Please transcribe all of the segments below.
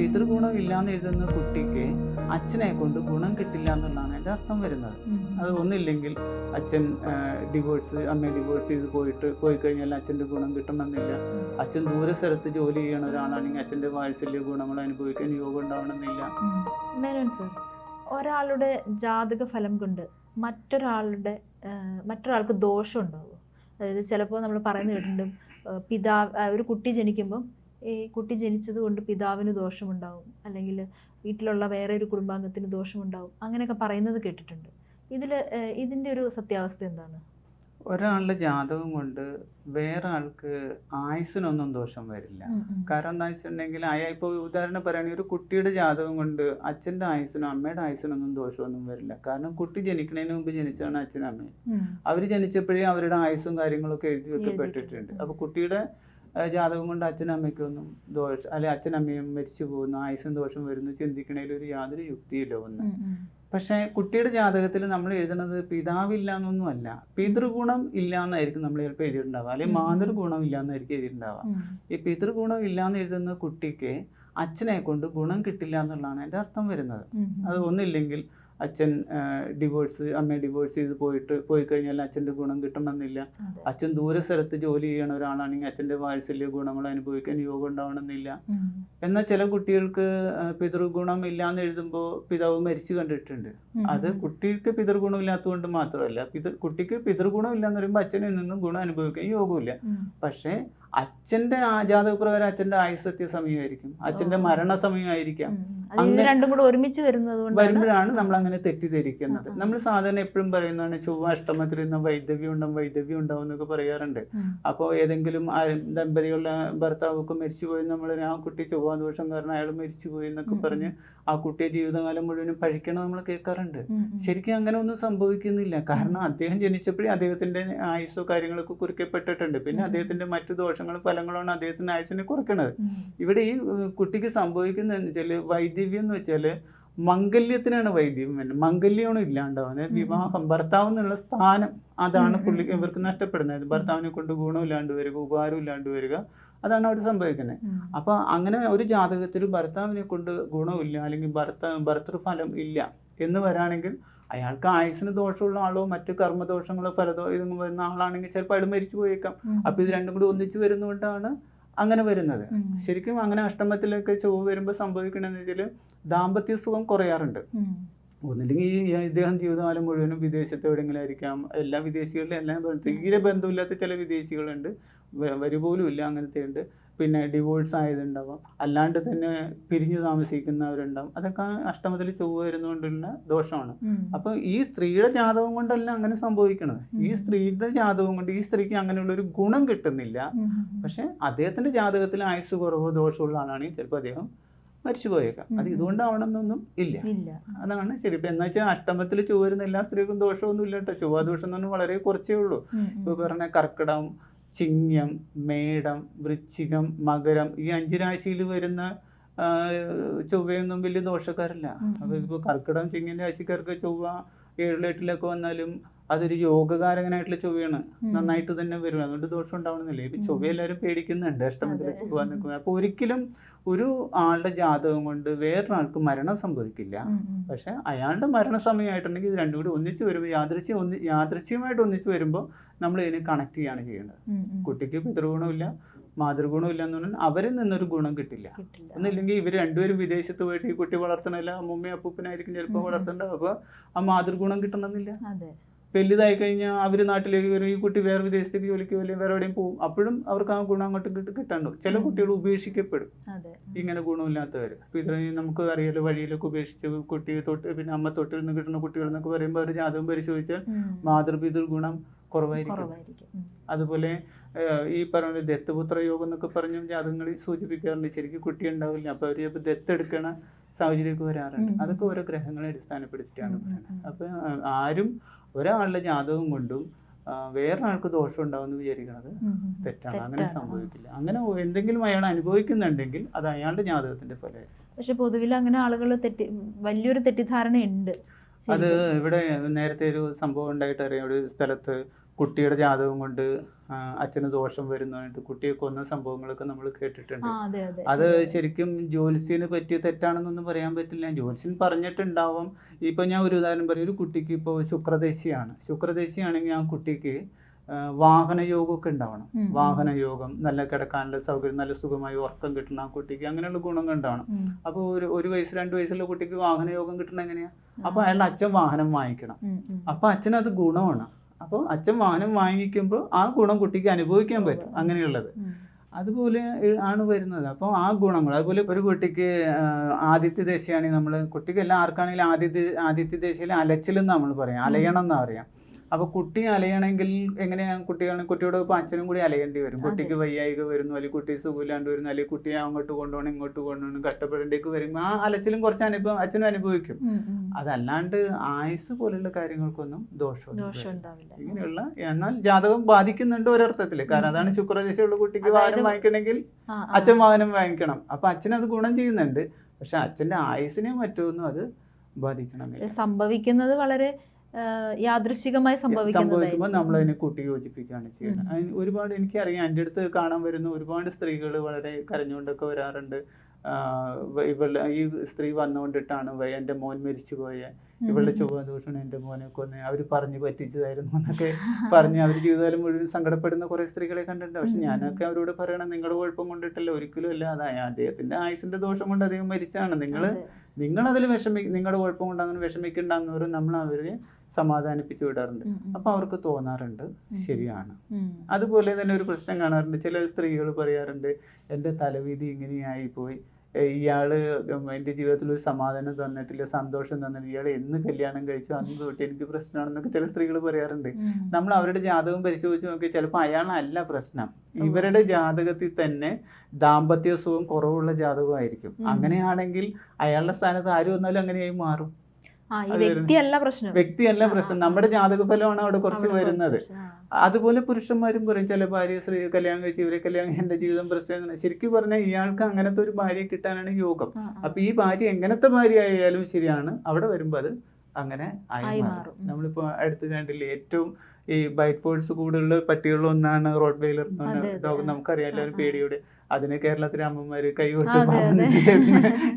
പിതൃഗുണം ഇല്ലാന്ന് എഴുതുന്ന കുട്ടിക്ക് അച്ഛനെ കൊണ്ട് ഗുണം കിട്ടില്ല എന്നുള്ളതാണ് എന്റെ അർത്ഥം വരുന്നത്. അത് ഒന്നില്ലെങ്കിൽ അച്ഛൻ ഡിവോഴ്സ് അമ്മ ഡിവോഴ്സ് ചെയ്ത് പോയിട്ട് പോയി കഴിഞ്ഞാൽ അച്ഛന്റെ ഗുണം കിട്ടണമെന്നില്ല അച്ഛൻ ദൂര സ്ഥലത്ത് ജോലി ചെയ്യണ ഒരാളാണെങ്കിൽ അച്ഛന്റെ വാത്സല്യ ഗുണങ്ങൾ അനുഭവിക്കാൻ യോഗം ഉണ്ടാവണമെന്നില്ല. മേനോൻ സർ ഒരാളുടെ ജാതക ഫലം കൊണ്ട് മറ്റൊരാളുടെ മറ്റൊരാൾക്ക് ദോഷം ഉണ്ടാവും അതായത് ചിലപ്പോൾ നമ്മൾ പറയുന്നത് കേട്ടിട്ടുണ്ട് പിതാവ് ഒരു കുട്ടി ജനിക്കുമ്പം ഈ കുട്ടി ജനിച്ചത് കൊണ്ട് പിതാവിന് ദോഷമുണ്ടാവും. അല്ലെങ്കിൽ വീട്ടിലുള്ള വേറെ ഒരു കുടുംബാംഗത്തിന് ദോഷമുണ്ടാവും. അങ്ങനെയൊക്കെ പറയുന്നത് കേട്ടിട്ടുണ്ട്. ഇതിൽ ഇതിന്റെ ഒരു സത്യാവസ്ഥ എന്താണ്? ഒരാളുടെ ജാതകം കൊണ്ട് വേറെ ആൾക്ക് ആയുസിനൊന്നും ദോഷം വരില്ല. കാരണം എന്താ വെച്ചിട്ടുണ്ടെങ്കിൽ അയാൾ ഇപ്പോൾ ഉദാഹരണം പറയുകയാണെങ്കിൽ ഒരു കുട്ടിയുടെ ജാതകം കൊണ്ട് അച്ഛന്റെ ആയുസിനും അമ്മയുടെ ആയുസിനൊന്നും ദോഷമൊന്നും വരില്ല. കാരണം കുട്ടി ജനിക്കുന്നതിന് മുമ്പ് ജനിച്ചതാണ് അച്ഛനും അമ്മയും. അവർ ജനിച്ചപ്പോഴേ അവരുടെ ആയുസും കാര്യങ്ങളൊക്കെ എഴുതി വെക്കപ്പെട്ടിട്ടുണ്ട്. അപ്പോൾ കുട്ടിയുടെ ജാതകം കൊണ്ട് അച്ഛനും അമ്മയ്ക്കൊന്നും ദോഷം അല്ലെ അച്ഛനമ്മയും മരിച്ചു പോകുന്നു ആയുസും ദോഷം വരുന്നു ചിന്തിക്കണേൽ ഒരു യാതൊരു യുക്തിയില്ല ഒന്ന്. പക്ഷേ കുട്ടിയുടെ ജാതകത്തിൽ നമ്മൾ എഴുതുന്നത് പിതാവില്ല എന്നൊന്നും അല്ല പിതൃഗുണം ഇല്ല എന്നായിരിക്കും നമ്മൾ ചിലപ്പോൾ എഴുതിയിട്ടുണ്ടാവുക അല്ലെങ്കിൽ. മാതൃഗുണം ഇല്ല എന്നായിരിക്കും എഴുതിയിട്ടുണ്ടാവുക ഈ പിതൃഗുണം ഇല്ല എന്ന് എഴുതുന്ന കുട്ടിക്ക് അച്ഛനെ കൊണ്ട് ഗുണം കിട്ടില്ല എന്നുള്ളതാണ് എന്റെ അർത്ഥം വരുന്നത്. അത് ഒന്നില്ലെങ്കിൽ അച്ഛൻ ഡിവോഴ്സ് അമ്മയെ ഡിവോഴ്സ് ചെയ്ത് പോയിട്ട് പോയി കഴിഞ്ഞാൽ അച്ഛന്റെ ഗുണം കിട്ടണമെന്നില്ല. അച്ഛൻ ദൂരെ സ്ഥലത്ത് ജോലി ചെയ്യണ ഒരാളാണെങ്കിൽ അച്ഛന്റെ വാത്സല്യ ഗുണങ്ങൾ അനുഭവിക്കാൻ യോഗം ഉണ്ടാവണമെന്നില്ല. എന്നാൽ ചില കുട്ടികൾക്ക് പിതൃഗുണം ഇല്ല എന്ന് എഴുതുമ്പോൾ പിതാവ് മരിച്ചു കണ്ടിട്ടുണ്ട്. അത് കുട്ടികൾക്ക് കുട്ടിക്ക് പിതൃഗുണം ഇല്ലാത്തതുകൊണ്ട് മാത്രമല്ല പിതൃ കുട്ടിക്ക് പിതൃഗുണം ഇല്ലാന്ന് പറയുമ്പോൾ അച്ഛനിൽ നിന്നും ഗുണം അനുഭവിക്കാൻ യോഗമില്ല പക്ഷേ അച്ഛന്റെ ആ ജാതകപ്രകാരം അച്ഛന്റെ ആയുസത്യ സമയമായിരിക്കും. അച്ഛന്റെ മരണ ഇത് അങ്ങനെ രണ്ടും കൂടെ ഒരുമിച്ച് വരുന്നത് വരുമ്പോഴാണ് നമ്മൾ അങ്ങനെ തെറ്റിദ്ധരിക്കുന്നത്. നമ്മൾ സാധാരണ എപ്പോഴും പറയുന്നതാണ് ചൊവ്വ അഷ്ടമത്തിൽ നിന്ന് വൈദവ്യം ഉണ്ടാവും വൈദവ്യം ഉണ്ടാവും എന്നൊക്കെ പറയാറുണ്ട്. അപ്പോൾ ഏതെങ്കിലും ദമ്പതികളുടെ ഭർത്താവൊക്കെ മരിച്ചുപോയി നമ്മൾ ആ കുട്ടി ചൊവ്വ ദോഷം കാരണം അയാൾ മരിച്ചുപോയി എന്നൊക്കെ പറഞ്ഞ് ആ കുട്ടിയെ ജീവിതകാലം മുഴുവനും പഴിക്കണം നമ്മൾ കേൾക്കാറുണ്ട്. ശരിക്കും അങ്ങനെ ഒന്നും സംഭവിക്കുന്നില്ല. കാരണം അദ്ദേഹം ജനിച്ചപ്പോഴേ അദ്ദേഹത്തിന്റെ ആയുസ്സോ കാര്യങ്ങളൊക്കെ കുറിക്കപ്പെട്ടിട്ടുണ്ട്. പിന്നെ അദ്ദേഹത്തിന്റെ മറ്റു ദോഷങ്ങളും ഫലങ്ങളാണ് അദ്ദേഹത്തിന്റെ ആയുസിനെ കുറയ്ക്കുന്നത് ഇവിടെ ഈ കുട്ടിക്ക് സംഭവിക്കുന്ന വെച്ചാൽ വൈദ്യവ്യം എന്ന് വെച്ചാൽ മംഗല്യത്തിനാണ് വൈദ്യം വേണ്ടത്. മംഗല്യമാണ് ഇല്ലാണ്ടാവുന്നത്. വിവാഹം ഭർത്താവ് എന്നുള്ള സ്ഥാനം അതാണ് പുള്ളി ഇവർക്ക് നഷ്ടപ്പെടുന്നത്. ഭർത്താവിനെ കൊണ്ട് ഗുണമില്ലാണ്ട് വരിക ഉപകാരം ഇല്ലാണ്ട് വരിക അതാണ് അവിടെ സംഭവിക്കുന്നത്. അപ്പൊ അപ്പോൾ അങ്ങനെ ഒരു ജാതകത്തിൽ ഭർത്താവിനെ കൊണ്ട് ഗുണമില്ല അല്ലെങ്കിൽ ഭർത്താവ് ഭർത്തൃഫലം ഇല്ല എന്ന് വരാണെങ്കിൽ അയാൾക്ക് ആയുസിന് ദോഷമുള്ള ആളോ മറ്റു കർമ്മദോഷങ്ങളോ ഫലദോ ഇതൊന്നും വരുന്ന ആളാണെങ്കിൽ ചിലപ്പോൾ അയാൾ മരിച്ചു പോയേക്കാം അപ്പൊ അപ്പോൾ ഇത് രണ്ടും കൂടി ഒന്നിച്ചു വരുന്നതുകൊണ്ടാണ് അങ്ങനെ വരുന്നത്. ശരിക്കും അങ്ങനെ അഷ്ടമത്തിലൊക്കെ ചൊവ്വ വരുമ്പോൾ സംഭവിക്കണമെന്ന് വെച്ചാൽ ദാമ്പത്യ സുഖം കുറയാറുണ്ട്. ഒന്നില്ലെങ്കിൽ ഈ ഇദ്ദേഹം ജീവിതകാലം മുഴുവനും വിദേശത്ത് എവിടെയെങ്കിലും ആയിരിക്കാം. എല്ലാ വിദേശികളിലും എല്ലാം തീരെ ബന്ധമില്ലാത്ത ചില വിദേശികളുണ്ട്. വരുപോലും വരി ഇല്ല അങ്ങനത്തെ ഉണ്ട് പിന്നെ ഡിവോഴ്സ് ആയതുണ്ടാവാം. അല്ലാണ്ട് തന്നെ പിരിഞ്ഞു താമസിക്കുന്നവരുണ്ടാവും. അതൊക്കെ അഷ്ടമത്തിൽ ചൊവ്വ വരുന്നതുകൊണ്ടുള്ള ദോഷമാണ്. അപ്പൊ അപ്പോൾ ഈ സ്ത്രീയുടെ ജാതകം കൊണ്ടല്ല അങ്ങനെ സംഭവിക്കുന്നത് ഈ സ്ത്രീയുടെ ജാതകം കൊണ്ട് ഈ സ്ത്രീക്ക് അങ്ങനെയുള്ള ഒരു ഗുണം കിട്ടുന്നില്ല. പക്ഷെ അദ്ദേഹത്തിന്റെ ജാതകത്തിൽ ആയുസ് കുറവോ ദോഷമുള്ള ആളാണെങ്കിൽ ചിലപ്പോൾ അദ്ദേഹം മരിച്ചു പോയേക്കാം അത്. ഇതുകൊണ്ടാവണമെന്നൊന്നും ഇല്ല. അതാണ് ശരി. ഇപ്പൊ എന്ന് വെച്ചാൽ അഷ്ടമത്തിൽ ചൊവ്വ വരുന്ന എല്ലാ സ്ത്രീക്കും ദോഷമൊന്നും ഇല്ല കേട്ടോ. ചൊവ്വാദോഷം എന്ന് പറഞ്ഞാൽ വളരെ കുറച്ചേ ഉള്ളൂ. ഇപ്പൊ പറഞ്ഞ കർക്കിടകം ചിങ്ങം മേടം വൃശ്ചികം മകരം ഈ അഞ്ച് രാശിയിൽ വരുന്ന ചൊവ്വയൊന്നും വലിയ ദോഷക്കാരല്ല ഉം. അപ്പൊ ഇപ്പൊ കർക്കിടകം ചിങ്ങം രാശിക്കാർക്ക് ചൊവ്വ ഏഴിലെട്ടിലൊക്കെ വന്നാലും അതൊരു യോഗകാരകനായിട്ടുള്ള ചൊവ്വയാണ്. നന്നായിട്ട് തന്നെ വരും അതുകൊണ്ട് ദോഷം ഉണ്ടാവണമെന്നില്ല ഇപ്പൊ. ചൊവ്വ എല്ലാവരും പേടിക്കുന്നുണ്ട് അഷ്ടമത്തിലെ അതെ. ചൊവ്വ നിൽക്കുന്നത് അപ്പൊ ഒരിക്കലും ഒരു ആളുടെ ജാതകം കൊണ്ട് വേറൊരാൾക്ക് മരണം സംഭവിക്കില്ല. പക്ഷെ അയാളുടെ മരണസമയമായിട്ടുണ്ടെങ്കിൽ ഇത് രണ്ടും കൂടി ഒന്നിച്ച് വരുമ്പോൾ യാദൃശ്യം ഒന്ന് യാദൃശ്യമായിട്ട് ഒന്നിച്ച് വരുമ്പോൾ നമ്മൾ ഇതിനെ കണക്ട് ചെയ്യാണ്. ഉം. കുട്ടിക്ക് പിതൃഗുണമില്ല മാതൃഗുണമില്ല ഇല്ലെന്ന് പറഞ്ഞാൽ അവരിൽ നിന്നൊരു ഗുണം കിട്ടില്ല. ഒന്നില്ലെങ്കിൽ ഇവർ രണ്ടുപേരും വിദേശത്ത് പോയിട്ട് ഈ കുട്ടി വളർത്തണല്ല അമ്മൂമ്മയും അപ്പൂപ്പനായിരിക്കും ചിലപ്പോൾ ഉം. വളർത്തേണ്ടത്. അപ്പോൾ ആ മാതൃഗുണം കിട്ടണമെന്നില്ല. വലുതായി കഴിഞ്ഞാൽ അവർ നാട്ടിലേക്ക് വരും. ഈ കുട്ടി വേറെ വിദേശത്തേക്ക് ജോലിക്ക് അല്ലെങ്കിൽ വേറെ എവിടെയും പോകും അപ്പോഴും അവർക്ക് ആ ഗുണം അങ്ങോട്ട് കിട്ടി കിട്ടാണ്ട് ചില. കുട്ടികൾ ഉപേക്ഷിക്കപ്പെടും. ഇങ്ങനെ ഗുണമില്ലാത്തവർ ഇത് നമുക്ക് അറിയാലോ വഴിയിലൊക്കെ ഉപേക്ഷിച്ച് കുട്ടി തൊട്ട് പിന്നെ അമ്മ തൊട്ടിൽ നിന്ന് കിട്ടുന്ന കുട്ടികൾ എന്നൊക്കെ പറയുമ്പോൾ അവർ ജാതകം പരിശോധിച്ചാൽ. മാതൃപിതൃ ഗുണം കുറവായിരിക്കും. അതുപോലെ ഈ പറഞ്ഞ ദത്തപുത്ര യോഗം എന്നൊക്കെ പറഞ്ഞും ജാതകങ്ങളിൽ സൂചിപ്പിക്കാറുണ്ട്. ശരിക്കും കുട്ടി ഉണ്ടാവില്ല. അപ്പോൾ അവർ ചിലപ്പോൾ ദത്തെടുക്കണ സാഹചര്യമൊക്കെ വരാറുണ്ട്. അതൊക്കെ ഓരോ ഗ്രഹങ്ങളെ അടിസ്ഥാനപ്പെടുത്തിയിട്ടാണ് ഉം, പറയുന്നത്. ഉം. അപ്പോൾ ആരും ഒരാളുടെ ജാതകം കൊണ്ടും വേറെ വേറൊരാൾക്ക് ദോഷം ഉണ്ടാവുമെന്ന് വിചാരിക്കുന്നത്. തെറ്റാണ്. അങ്ങനെ സംഭവിക്കില്ല. അങ്ങനെ എന്തെങ്കിലും അയാൾ അനുഭവിക്കുന്നുണ്ടെങ്കിൽ അത് അയാളുടെ ജാതകത്തിന്റെ ഫലമായിരിക്കും. പക്ഷെ പൊതുവിൽ അങ്ങനെ ആളുകൾ തെറ്റി വലിയൊരു തെറ്റിദ്ധാരണ ഉണ്ട് അത് ഇവിടെ നേരത്തെ ഒരു സംഭവം ഉണ്ടായിട്ട് അറിയാം. ഒരു സ്ഥലത്ത് കുട്ടിയുടെ ജാതകം കൊണ്ട് അച്ഛന് ദോഷം വരുന്നതായിട്ട് കുട്ടിയെ കൊന്ന സംഭവങ്ങളൊക്കെ നമ്മൾ കേട്ടിട്ടുണ്ട്. അതെ ശരിക്കും ജോലിസിന് പറ്റിയ തെറ്റാണെന്നൊന്നും പറയാൻ പറ്റില്ല. ജ്യോത്സ്യൻ പറഞ്ഞിട്ടുണ്ടാവും. ഇപ്പൊ ഞാൻ ഒരു ഉദാഹരണം പറയും. ഒരു കുട്ടിക്ക് ഇപ്പോൾ ശുക്രദേശിയാണ്. ശുക്രദേശിയാണെങ്കിൽ ആ കുട്ടിക്ക് വാഹനയോഗമൊക്കെ വാഹന യോഗമൊക്കെ ഉണ്ടാവണം. ഉം, ഉം. വാഹന യോഗം നല്ല കിടക്കാനുള്ള സൗകര്യം നല്ല സുഖമായി ഉറക്കം കിട്ടണം ആ കുട്ടിക്ക് അങ്ങനെയുള്ള ഗുണങ്ങൾ ഉണ്ടാവണം. അപ്പോൾ ഒരു ഒരു വയസ്സ് രണ്ട് വയസ്സുള്ള കുട്ടിക്ക് വാഹനയോഗം കിട്ടണം എങ്ങനെയാ? അപ്പൊ അപ്പോൾ അയാളുടെ അച്ഛൻ വാഹനം വാങ്ങിക്കണം. അപ്പൊ അച്ഛനത് അപ്പോൾ അച്ഛന് അത് ഗുണമാണ്. അപ്പോൾ അച്ഛൻ വാഹനം വാങ്ങിക്കുമ്പോൾ ആ ഗുണം കുട്ടിക്ക് അനുഭവിക്കാൻ പറ്റും. അങ്ങനെയുള്ളത്. അതുപോലെ ആണ് വരുന്നത്. അപ്പോൾ ആ ഗുണങ്ങൾ അതുപോലെ ഒരു കുട്ടിക്ക് ആദിത്യ ദശയാണെങ്കിൽ നമ്മൾ കുട്ടിക്ക് എല്ലാം ആർക്കാണെങ്കിലും ആദിത്യ ആദിത്യ ദശയിൽ അലച്ചിലെന്ന് നമ്മൾ പറയാം അലയണം എന്നാ പറയാം. അപ്പോൾ കുട്ടി അലയണമെങ്കിൽ എങ്ങനെയാണ് കുട്ടികൾ കുട്ടിയോട് ഇപ്പോൾ അച്ഛനും കൂടി അലയേണ്ടി വരും. കുട്ടിക്ക് വയ്യായിക വരുന്നു അല്ലെങ്കിൽ കുട്ടി സുഖമില്ലാണ്ട് വരുന്നു അല്ലെങ്കിൽ കുട്ടിയെ അങ്ങോട്ട് കൊണ്ടുപോകണം ഇങ്ങോട്ട് കൊണ്ടുപോകണം കഷ്ടപ്പെടേണ്ടേക്ക് വരുമ്പോൾ ആ അലച്ചിലും കുറച്ച് അനുഭവം അച്ഛനും അനുഭവിക്കും. അതല്ലാണ്ട് ആയുസ് പോലുള്ള കാര്യങ്ങൾക്കൊന്നും ദോഷമൊന്നും ദോഷം ഇങ്ങനെയുള്ള എന്നാൽ ജാതകം ബാധിക്കുന്നുണ്ട് ഒരർത്ഥത്തിൽ കാരണം അതാണ് ശുക്രദശയുള്ള കുട്ടിക്ക് വാഹനം വാങ്ങിക്കണമെങ്കിൽ. അച്ഛൻ വാഹനം വാങ്ങിക്കണം. അപ്പൊ അച്ഛനത് അത് ഗുണം ചെയ്യുന്നുണ്ട്. പക്ഷെ അച്ഛന്റെ ആയുസിനെ മറ്റൊന്നും അത് ബാധിക്കണമെന്നില്ല. സംഭവിക്കുന്നത് വളരെ ആ, യാദൃശ്ചികമായി സംഭവിക്കുമ്പോൾ നമ്മൾ അതിനെ കൂട്ടി യോജിപ്പിക്കുകയാണ് ചെയ്യുന്നത്. ഒരുപാട് എനിക്കറിയാം എന്റെ അടുത്ത് കാണാൻ വരുന്ന ഒരുപാട് സ്ത്രീകൾ വളരെ കരഞ്ഞുകൊണ്ടൊക്കെ വരാറുണ്ട്. ഇവളുടെ ഈ സ്ത്രീ വന്നുകൊണ്ടിട്ടാണ് എന്റെ മോൻ മരിച്ചു പോയ ഉം, ഇവളുടെ ഉം. ചൊവ്വദോഷമാണ് എന്റെ മോനെ കൊന്ന് അവർ പറഞ്ഞു പറ്റിച്ചതായിരുന്നു എന്നൊക്കെ പറഞ്ഞ് അവർ ജീവിതകാലം മുഴുവൻ സങ്കടപ്പെടുന്ന കുറെ സ്ത്രീകളെ കണ്ടിട്ടുണ്ട്. പക്ഷെ. ഞാനൊക്കെ അവരോട് പറയണം നിങ്ങളുടെ കുഴപ്പം കൊണ്ടിട്ടല്ല ഒരിക്കലും അല്ല. അതാ അദ്ദേഹത്തിന്റെ ആയുസിന്റെ ദോഷം കൊണ്ട് അദ്ദേഹം മരിച്ചാണ് നിങ്ങൾ നിങ്ങൾ അതിൽ വിഷമി നിങ്ങളുടെ കുഴപ്പം കൊണ്ട് അങ്ങനെ വിഷമിക്കണ്ടെന്നവരും നമ്മൾ അവരെ സമാധാനിപ്പിച്ചു വിടാറുണ്ട്. അപ്പൊ അവർക്ക് തോന്നാറുണ്ട് ശരിയാണ്. അതുപോലെ തന്നെ ഒരു പ്രശ്നം കാണാറുണ്ട്. ചില സ്ത്രീകൾ പറയാറുണ്ട് എന്റെ തലവീതി ഇങ്ങനെയായി പോയി ഇയാൾ എന്റെ ജീവിതത്തിൽ ഒരു സമാധാനം തന്നിട്ടില്ല സന്തോഷം തന്നിട്ടില്ല. ഇയാൾ എന്ന് കല്യാണം കഴിച്ചു അന്ന് തൊട്ട് എനിക്ക് പ്രശ്നമാണെന്നൊക്കെ ചില സ്ത്രീകൾ പറയാറുണ്ട്. നമ്മൾ അവരുടെ ജാതകം പരിശോധിച്ച് നോക്കി ചിലപ്പോൾ അയാളല്ല പ്രശ്നം. ഇവരുടെ ജാതകത്തിൽ തന്നെ ദാമ്പത്യ സുഖം കുറവുള്ള ജാതകമായിരിക്കും. അങ്ങനെയാണെങ്കിൽ അയാളുടെ സ്ഥാനത്ത് ആര് വന്നാലും അങ്ങനെയായി മാറും. വ്യക്തിയല്ല പ്രശ്നം. വ്യക്തിയല്ല ആ, പ്രശ്നം. നമ്മുടെ ജാതക ഫലമാണ് അവിടെ കുറച്ച് വരുന്നത്. അതുപോലെ പുരുഷന്മാരും പറയും ചില ഭാര്യ സ്ത്രീ കല്യാണം കഴിച്ച് ഇവരെ കല്യാണം എന്റെ ജീവിതം പ്രശ്നം ശരിക്കും പറഞ്ഞാൽ ഇയാൾക്ക് അങ്ങനത്തെ ഒരു ഭാര്യ കിട്ടാനാണ് യോഗം. അപ്പൊ ഈ ഭാര്യ എങ്ങനത്തെ ഭാര്യ ആയാലും ശരിയാണ്. അവിടെ വരുമ്പോൾ അത് അങ്ങനെ ആയി മാറും. നമ്മളിപ്പോ അടുത്ത് കണ്ടില്ലേ ഏറ്റവും ഈ ബൈറ്റ് ഫോഴ്സ് കൂടുതലുള്ള പട്ടികളിൽ ഒന്നാണ് റോഡ് വെയിലർ എന്ന് നമുക്കറിയാം പറഞ്ഞ ഡോഗ് ആ. പേടിയോടെ. അതിന് കേരളത്തിലെ അമ്മമാര് കൈകൊട്ട്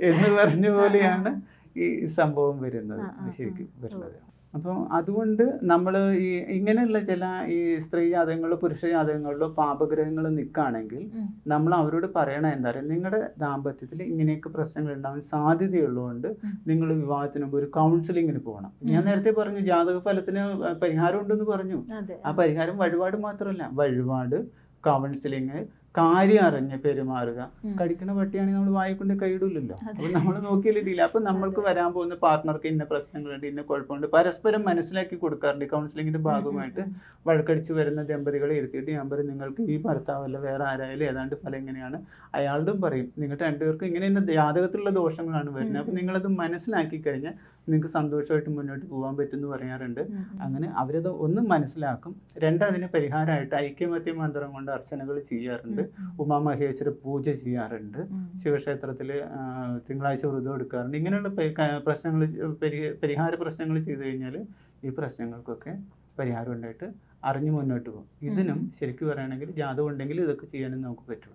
എന്ന് പറഞ്ഞ. പോലെയാണ് ഈ സംഭവം വരുന്നത് ശരിക്കും വരുന്നത്. അപ്പോൾ അതുകൊണ്ട് നമ്മൾ ഈ ഇങ്ങനെയുള്ള ചില ഈ സ്ത്രീ ജാതകങ്ങളിലോ പുരുഷ ജാതകങ്ങളിലോ പാപഗ്രഹങ്ങൾ നിൽക്കുകയാണെങ്കിൽ നമ്മൾ അവരോട് പറയണ എന്താ പറയുക നിങ്ങളുടെ ദാമ്പത്യത്തിൽ ഇങ്ങനെയൊക്കെ പ്രശ്നങ്ങൾ ഉണ്ടാവാൻ സാധ്യതയുള്ളതുകൊണ്ട്. നിങ്ങൾ വിവാഹത്തിന് മുമ്പ് ഒരു കൗൺസിലിങ്ങിന് പോകണം. ഞാൻ നേരത്തെ പറഞ്ഞു ജാതക ഫലത്തിന് പരിഹാരം ഉണ്ടെന്ന് പറഞ്ഞു ആ പരിഹാരം വഴിപാട് മാത്രമല്ല വഴിപാട് കൗൺസിലിങ് കാര്യം അറിഞ്ഞ് പെരുമാറുക. കടിക്കണ പട്ടിയാണെങ്കിൽ നമ്മൾ വായിക്കൊണ്ട് കൈയിടില്ലല്ലോ അതെ. അപ്പൊ നമ്മൾ നോക്കിയിട്ടില്ല അപ്പൊ നമ്മൾക്ക് വരാൻ പോകുന്ന പാർട്ട്ണർക്ക് ഇന്ന പ്രശ്നങ്ങളുണ്ട് ഇന്ന കുഴപ്പമുണ്ട്. പരസ്പരം മനസ്സിലാക്കി കൊടുക്കാറുണ്ട്. കൗൺസിലിങ്ങിന്റെ ഭാഗമായിട്ട് വഴക്കടിച്ച് വരുന്ന ദമ്പതികളെ ഇരുത്തിയിട്ട് ഞാൻ പറയും നിങ്ങൾക്ക് ഈ ഭർത്താവല്ല വേറെ ആരായാലും ഏതാണ്ട് ഫലം എങ്ങനെയാണ്? അയാളുടെ പറയും നിങ്ങളുടെ രണ്ടുപേർക്കും ഇങ്ങനെ ഇന്ന ജാതകത്തിലുള്ള ദോഷങ്ങളാണ് വരുന്നത്. അപ്പൊ. നിങ്ങളത് മനസ്സിലാക്കി കഴിഞ്ഞാൽ നിങ്ങൾക്ക് സന്തോഷമായിട്ട് മുന്നോട്ട് പോകാൻ പറ്റുമെന്ന് പറയാറുണ്ട്. അങ്ങനെ അവരത് ഒന്ന് മനസ്സിലാക്കും. രണ്ട് അതിന് പരിഹാരമായിട്ട് ഐക്യമത്യ മന്ത്രം കൊണ്ട് അർച്ചനകൾ ചെയ്യാറുണ്ട്. ഉം. ഉമാമഹേശ്വര പൂജ ചെയ്യാറുണ്ട്. ശിവക്ഷേത്രത്തിൽ തിങ്കളാഴ്ച വ്രതം എടുക്കാറുണ്ട്. ഇങ്ങനെയുള്ള പ്രശ്നങ്ങൾ പരിഹാര പ്രശ്നങ്ങൾ ചെയ്തു കഴിഞ്ഞാൽ ഈ പ്രശ്നങ്ങൾക്കൊക്കെ പരിഹാരം ഉണ്ടായിട്ട് അറിഞ്ഞു മുന്നോട്ട് പോകും. ഇതിനും. ശരിക്കും പറയുകയാണെങ്കിൽ ജാതകം ഉണ്ടെങ്കിൽ ഇതൊക്കെ ചെയ്യാനും നമുക്ക് പറ്റും.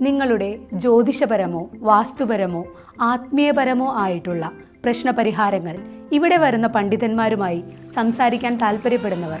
നിങ്ങളുടെ ജ്യോതിഷപരമോ വാസ്തുപരമോ ആത്മീയപരമോ ആയിട്ടുള്ള പ്രശ്നപരിഹാരങ്ങൾ ഇവിടെ വരുന്ന പണ്ഡിതന്മാരുമായി സംസാരിക്കാൻ താല്പര്യപ്പെടുന്നവർ